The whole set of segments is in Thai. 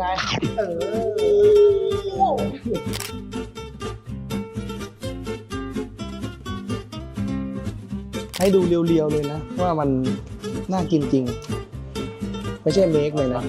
ไงเออให้ดูเรียวๆเลยนะ ว่ามันน่ากินจริง ไม่ใช่เมคเลยนะ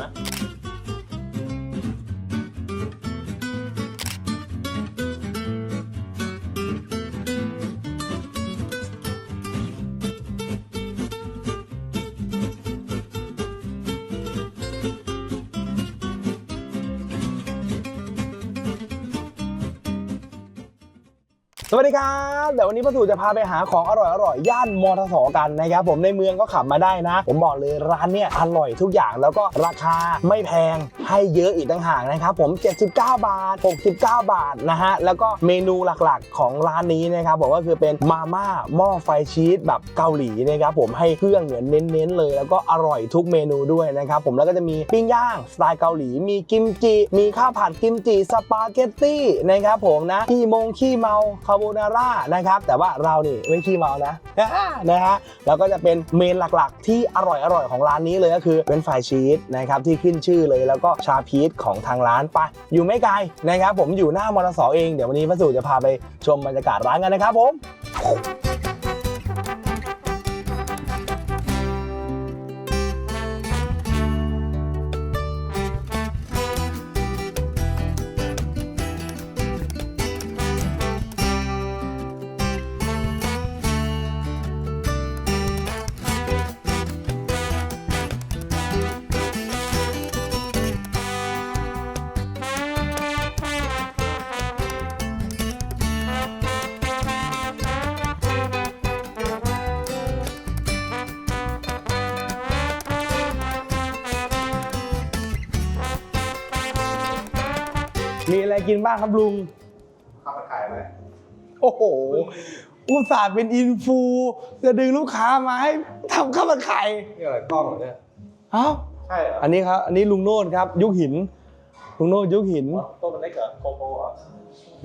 สวัสดีครับเดี๋ยววันนี้ป้าตู่จะพาไปหาของอร่อยๆย่านมอทสกันนะครับผมในเมืองก็ขับมาได้นะ ผมบอกเลยร้านเนี่ยอร่อยทุกอย่างแล้วก็ราคาไม่แพงให้เยอะอีกต่างหากนะครับผม 79 บาท 69 บาทนะฮะแล้วก็เมนูหลักๆของร้านนี้นะครับผมก็คือเป็นมาม่าหม้อไฟชีสแบบเกาหลีนะครับผมให้เครื่องเนี่ยเน้นๆเลย แล้วก็อร่อยทุกเมนูด้วยนะครับผมแล้วก็จะมีปิ้งย่างสไตล์เกาหลี มีกิมจิมีข้าวผัดกิมจิสปาเกตตี้นะครับผมนะขี้มงขี้เมาคาโบนาร่านะครับ แต่ว่าเรานี่ไม่ขี้เมานะนะฮะแล้วก็จะเป็นเมนหลักๆ ที่อร่อยๆของร้านนี้เลยก็คือเป็นไฟชีสนะครับที่ขึ้นชื่อเลยแล้วก็ชาพีชของทางร้านไปอยู่ไม่ไกลนะครับผมอยู่หน้ามอเตอร์สเองเดี๋ยววันนี้พระสุจะพาไปชมบรรยากาศร้านกันนะครับผม มีอะไรกินบ้างครับลุง ข้าวผัดไข่ไหมโอ้โห อุตส่าห์เป็นอินฟู จะดึงลูกค้ามาให้ทำข้าวมันไข่นี่อะไรกล้องเหรอเนี่ยเอ้าใช่เหรออันนี้ครับ อันนี้ลุงโนดครับ ยุคหิน ลุงโนดยุคหิน ต้มมันเล็กเหรอโคโค่เหรอ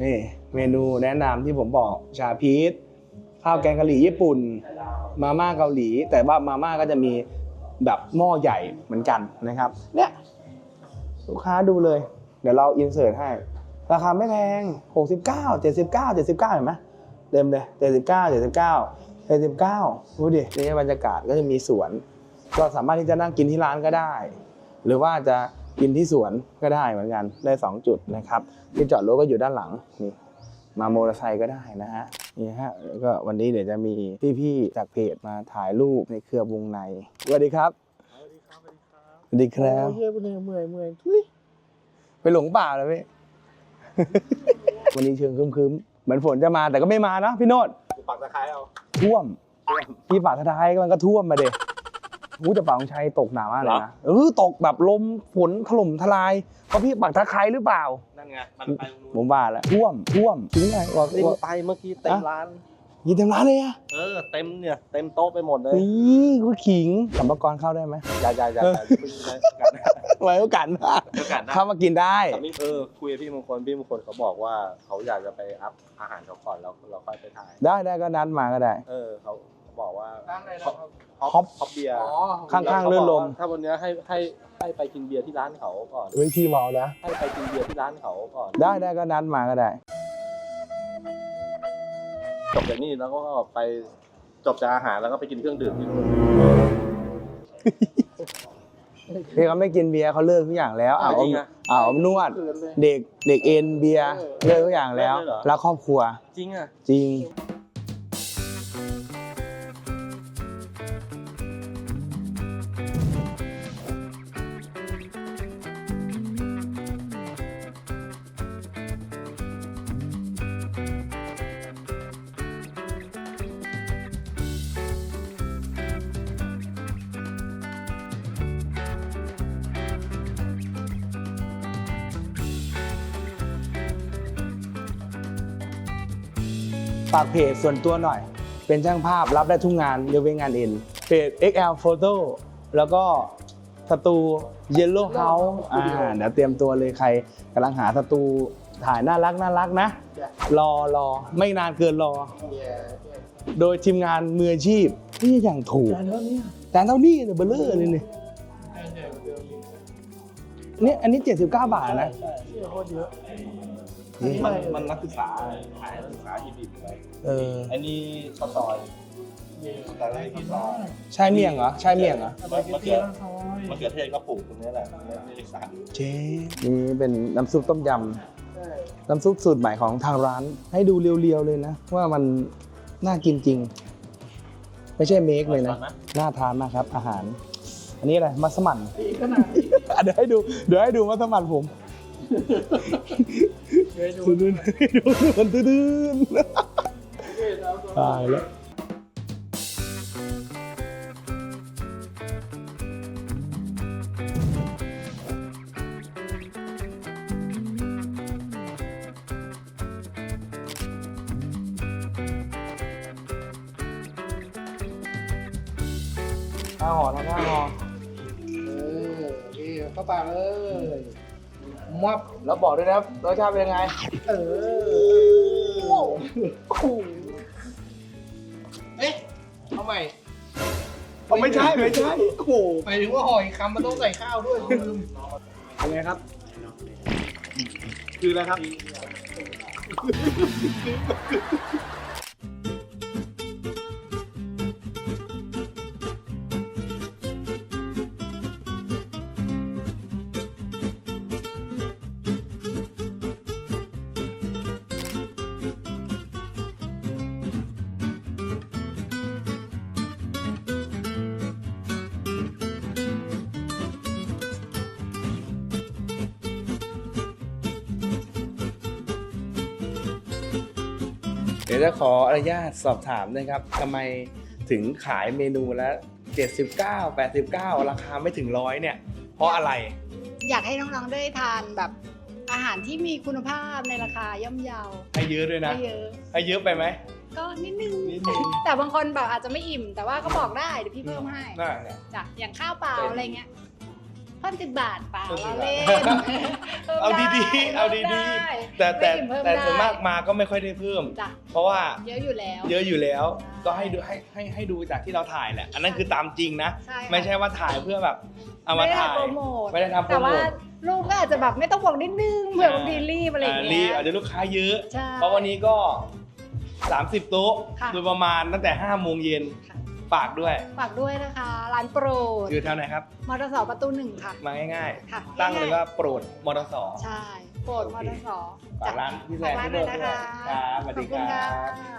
นี่เมนูแนะนำที่ผมบอก ชาพีชข้าวแกงกะหรี่ญี่ปุ่น มาม่าเกาหลี แต่ว่ามาม่าก็จะมีแบบหม้อใหญ่เหมือนกันนะครับ เนี่ย ลูกค้าดูเลย เดี๋ยวเราอินเสิร์ตให้ ราคาไม่แพง 69 79 79 เห็นไหมเต็มเลย 79 79 79ดูดินี่บรรยากาศก็จะมีสวน ก็สามารถที่จะนั่งกินที่ร้านก็ได้ หรือว่าจะกินที่สวนก็ได้เหมือนกันได้ 2 จุดนะครับ ที่จอดรถก็อยู่ด้านหลังนี่มาโมอเตอร์ไซค์ก็ได้นะฮะนี่ฮะแล้วก็วันนี้เดี๋ยวจะมีพี่ๆจากเพจมาถ่ายรูปในเครือวงในสวัสดีครับสวัสดีครับโอ้ยเมื่อยเมื่อยเมื่อยทุย ไปหลงป่าเลยพี่ วันนี้เชิงครึมๆเหมือนฝนจะมาแต่ก็ไม่มานะพี่โนดกูปักตะไคร้เอาท่วมพี่ป่าท้ายมันก็ท่วมมาเด็อู้จะป่าของชัยตกหนามากเลยนะเออตกแบบลมฝนถล่มทลายเพราะพี่ปักตะไคร้หรือเปล่านั่นไงมันไปผมว่าแล้วท่วมท่วมจริงไงว่านี่ว่าไปเมื่อกี้เต็มร้านยินเต็มร้านเลยอะเออเต็มเนี่ยเต็มโต๊ะไปหมดเลยนี่คุณขิงสัมภากระเข้าได้ไหมอย่าอย่าอย่า อย่าเพิ่งนะกันนะไว้โอกาสหน้าเดี๋ยวกันนะเข้ามากินได้ แต่นี่เออคุยกับพี่มงคลพี่มงคลเขาบอกว่าเขาอยากจะไปอัพอาหารเขาก่อนแล้วเราค่อยไปถ่าย ได้ได้ก็นัดมาก็ได้ เออเขาบอกว่าร้านอะไรนะครับฮอปฮอปฮอปเบียร์อ๋อข้างๆเลื่อนลม ถ้าวันเนี้ยให้ให้ให้ไปกินเบียร์ที่ร้านเขาก่อน เฮ้ยขี้เมานะให้ไปกินเบียร์ที่ร้านเขาก่อนได้ได้ก็นัดมาก็ได้ จบจากนี่แล้วก็ไปจบจากอาหารแล้วก็ไปกินเครื่องดื่มที่นู่น พี่เขาไม่กินเบียร์เขาเลิกทุกอย่างแล้วเอาจริงอะเอานวดเขินเลยเด็กเด็กเอ็นเบียร์เออเลิกทุกอย่างแล้วเลิกเลยเหรอแล้วครอบครัวจริงอะจริง ฝากเพจส่วนตัวหน่อย เป็นช่างภาพรับได้ทุกงานยกเว้นงานเอ็นเพจ XL Photo แล้วก็สตู Yellow House อ่าเดี๋ยวเตรียมตัวเลยใครกำลังหาสตูถ่ายน่ารักน่ารักนะ รอรอไม่นานเกินรอ โดยทีมงานมืออาชีพนี่อย่างถูกจานเท่านี้แต่เท่านี้เนี่ยเบลเลอร์เลยนี่เนี่ยอันนี้ 79 บาทนะใช่โคตรเยอะมันมันนักศึกษาขายนักศึกษาอีบิบไป เออ อันนี้ข้าวซอยแต่ไม่ข้าวซอยใช่เมี่ยงเหรอ ใช่เมี่ยงเหรอ มะมะเขือมะเขือเทศก็ปลูกตรงนี้แหละไม่ไม่ได้สั่งเจ๊นี่เป็นน้ำซุปต้มยำ น้ำซุปสูตรใหม่ของทางร้าน ให้ดูเรียวๆเลยนะ ว่ามันน่ากินจริง ไม่ใช่เมคเลยนะ น่าทานมากครับ อาหาร อันนี้อะไร มัสมั่นขนาดอะเดี๋ยวให้ดู เดี๋ยวให้ดูมัสมั่นผมเดี๋ยวดูตื้นๆดูมันตื้นๆ ตายแล้วห้าห่อทำห้าห่อเออพี่เข้าปากเลยมับแล้วบอกด้วยนะครับรสชาติเป็นยังไง เออเอ๊ะเอา ใหม่เอาไม่ใช่ไม่ใช่โอ้โหหมายถึงว่าหอยคำมันต้องใส่ข้าวด้วยลืมเป็นไงครับ คืออะไรครับ ดี๋ยวจะขออนุญาตสอบถามนะครับทำไมถึงขายเมนูละ79 89 ราคาไม่ถึงร้อยเนี่ย เพราะอะไร อยากให้น้องๆได้ทานแบบอาหารที่มีคุณภาพในราคาย่อมเยาให้เยอะด้วยนะ ไม่เยอะ ให้เยอะไปไหม ก็นิดนึง นิดนึง แต่บางคนแบบอาจจะไม่อิ่ม แต่ว่าก็บอกได้เดี๋ยวพี่เพิ่มให้ น่าเนี่ย จ้ะอย่างข้าวเปล่าอะไรเงี้ยเพิ่มสิบบาทเปล่าเพิ่ม10เราเล่นบาทพิ่มเอาไดีๆเอาดีๆพิ่มไแต่แต่ไม่อิ่มเพิ่มแต่ได้ส่วนมากมาก็ไม่ค่อยได้เพิ่มจ้ะเพราะว่าเยอะอยู่แล้ว เยอะอยู่แล้วใช่ก็ให้ดูให้ให้ให้ดูจากที่เราถ่ายแหละ อันนั้นคือตามจริงนะใช่ค่ะไม่ใช่ว่าถ่ายเพื่อแบบเอามาไม่ได้ถ่ายโปรโมทไม่ได้ทำโปรแต่โมว่าทรูปก็อาจจะแบบไม่ต้องบอกนิดนึงเผื่อบางทีรีบอะไรอย่างรีเงี้บยอาจจะลูกค้าเยอะใช่เพราะวันนี้ก็ 30 โต๊ะค่ะโดยประมาณตั้งแต่5โมงเย็นค่ะ ฝากด้วย ฝากด้วยนะคะ ร้านโปรดอยู่แถวไหนครับ มอเตอร์สประตูหนึ่งค่ะ มาง่ายค่ะๆ ตั้งเลยว่าโปรดมอเตอร์สใช่ โปรดมอเตอร์สฝากร้านพี่แซฝากมร้านพี่เลโดยดนะด้วยคะครับสวัสดีขอบคณรับค่ะ